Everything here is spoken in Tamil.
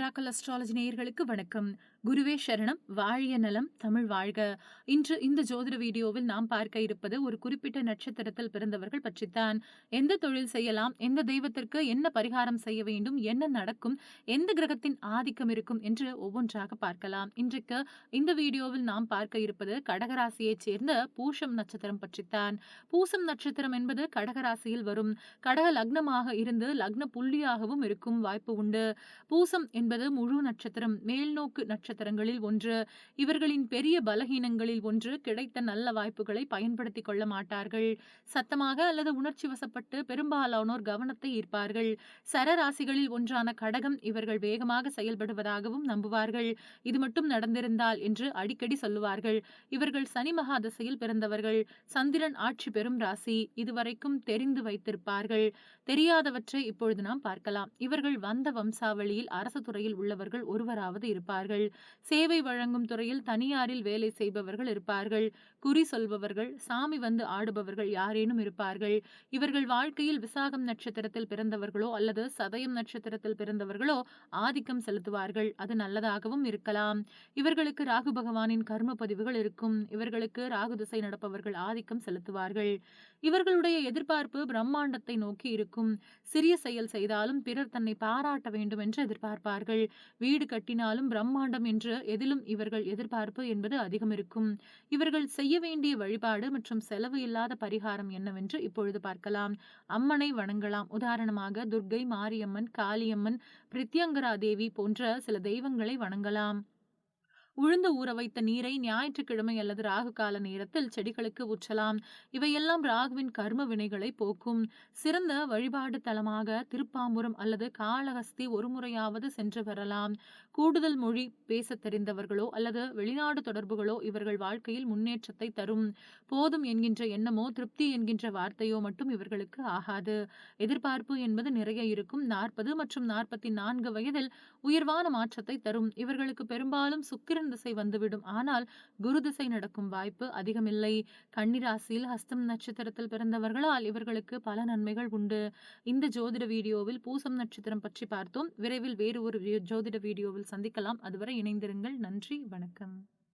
மெராக்கல் அஸ்ட்ராலஜி நேயர்களுக்கு வணக்கம். குருவே சரணம் வாழிய நலம் தமிழ் வாழ்க. இன்று இந்த ஜோதிட வீடியோவில் நாம் பார்க்க இருப்பது ஒரு குறிப்பிட்ட நட்சத்திரத்தில் பிறந்தவர்கள் பற்றித்தான். எந்த தொழில் செய்யலாம் எந்த தெய்வத்திற்கு என்ன பரிகாரம் செய்ய வேண்டும் என்ன நடக்கும் எந்த கிரகத்தின் ஆதிக்கம் இருக்கும் என்று ஒவ்வொன்றாக பார்க்கலாம். இன்றைக்கு இந்த வீடியோவில் நாம் பார்க்க இருப்பது கடகராசியைச் சேர்ந்த பூஷம் நட்சத்திரம் பற்றித்தான். பூசம் நட்சத்திரம் என்பது கடகராசியில் வரும். கடக லக்னமாக இருந்து லக்ன புள்ளியாகவும் இருக்கும் வாய்ப்பு உண்டு. பூசம் என்பது முழு நட்சத்திரம் மேல்நோக்கு நட்சத்திரங்களில் ஒன்று. இவர்களின் பெரிய பலகீனங்களில் ஒன்று. கிடைத்த நல்ல வாய்ப்புகளை பயன்படுத்திக் கொள்ள மாட்டார்கள். சத்தமாக அல்லது உணர்ச்சி வசப்பட்டு பெரும்பாலானோர் கவனத்தை ஈர்ப்பார்கள். சரராசிகளில் ஒன்றான கடகம் இவர்கள் வேகமாக செயல்படுவதாகவும் நம்புவார்கள். இது மட்டும் நடந்திருந்தால் என்று அடிக்கடி சொல்லுவார்கள். இவர்கள் சனி மகாதசையில் பிறந்தவர்கள். சந்திரன் ஆட்சி பெறும் ராசி. இதுவரைக்கும் தெரிந்து வைத்திருப்பார்கள். தெரியாதவற்றை இப்பொழுது நாம் பார்க்கலாம். இவர்கள் வந்த வம்சாவளியில் அரசு துறை துறையில் உள்ளவர்கள் ஒருவராவது இருப்பார்கள். சேவை வழங்கும் துறையில் தனியாரில் வேலை செய்பவர்கள் இருப்பார்கள். குறி சொல்பவர்கள் சாமி வந்து ஆடுபவர்கள் யாரேனும் இருப்பார்கள். இவர்கள் வாழ்க்கையில் விசாகம் நட்சத்திரத்தில் பிறந்தவர்களோ அல்லது சதயம் நட்சத்திரத்தில் பிறந்தவர்களோ ஆதிக்கம் செலுத்துவார்கள். அது நல்லதாகவும் இருக்கலாம். இவர்களுக்கு ராகு பகவானின் கர்ம பதிவுகள் இருக்கும். இவர்களுக்கு ராகு திசை நடப்பவர்கள் ஆதிக்கம் செலுத்துவார்கள். இவர்களுடைய எதிர்பார்ப்பு பிரம்மாண்டத்தை நோக்கி இருக்கும். சிறிய செயல் செய்தாலும் பிறர் தன்னை பாராட்ட வேண்டும் என்று எதிர்பார்ப்பார்கள். வீடு கட்டினாலும் பிரம்மாண்டம் என்று எதிலும் இவர்கள் எதிர்பார்ப்பு என்பது அதிகம் இருக்கும். இவர்கள் செய்ய வேண்டிய வழிபாடு மற்றும் செலவு இல்லாத பரிகாரம் என்னவென்று இப்பொழுது பார்க்கலாம். அம்மனை வணங்கலாம். உதாரணமாக துர்க்கை மாரியம்மன் காளியம்மன் பிரித்யங்கரா தேவி போன்ற சில தெய்வங்களை வணங்கலாம். உளுந்து ஊற வைத்த நீரை ஞாயிற்றுக்கிழமை அல்லது ராகு கால நேரத்தில் செடிகளுக்கு ஊற்றலாம். இவையெல்லாம் ராகுவின் கர்ம வினைகளை போக்கும். சிறந்த வழிபாடு தலமாக திருப்பாம்புரம் அல்லது காளஹஸ்தி ஒரு முறையாவது சென்று வரலாம். கூடுதல் மொழி பேச தெரிந்தவர்களோ அல்லது வெளிநாடு தொடர்புகளோ இவர்கள் வாழ்க்கையில் முன்னேற்றத்தை தரும். போதும் என்கின்ற எண்ணமோ திருப்தி என்கின்ற வார்த்தையோ மட்டும் இவர்களுக்கு ஆகாது. எதிர்பார்ப்பு என்பது நிறைய இருக்கும். நாற்பது மற்றும் நாற்பத்தி நான்கு வயதில் உயர்வான மாற்றத்தை தரும். இவர்களுக்கு பெரும்பாலும் சுக்கிரன் திசை வந்துவிடும். ஆனால் குரு திசை நடக்கும் வாய்ப்பு அதிகமில்லை. கன்னிராசியில் ஹஸ்தம் நட்சத்திரத்தில் பிறந்தவர்களால் இவர்களுக்கு பல நன்மைகள் உண்டு. இந்த ஜோதிட வீடியோவில் பூசம் நட்சத்திரம் பற்றி பார்த்தோம். விரைவில் வேறு ஒரு ஜோதிட வீடியோவில் சந்திக்கலாம். அதுவரை இணைந்திருங்கள். நன்றி வணக்கம்.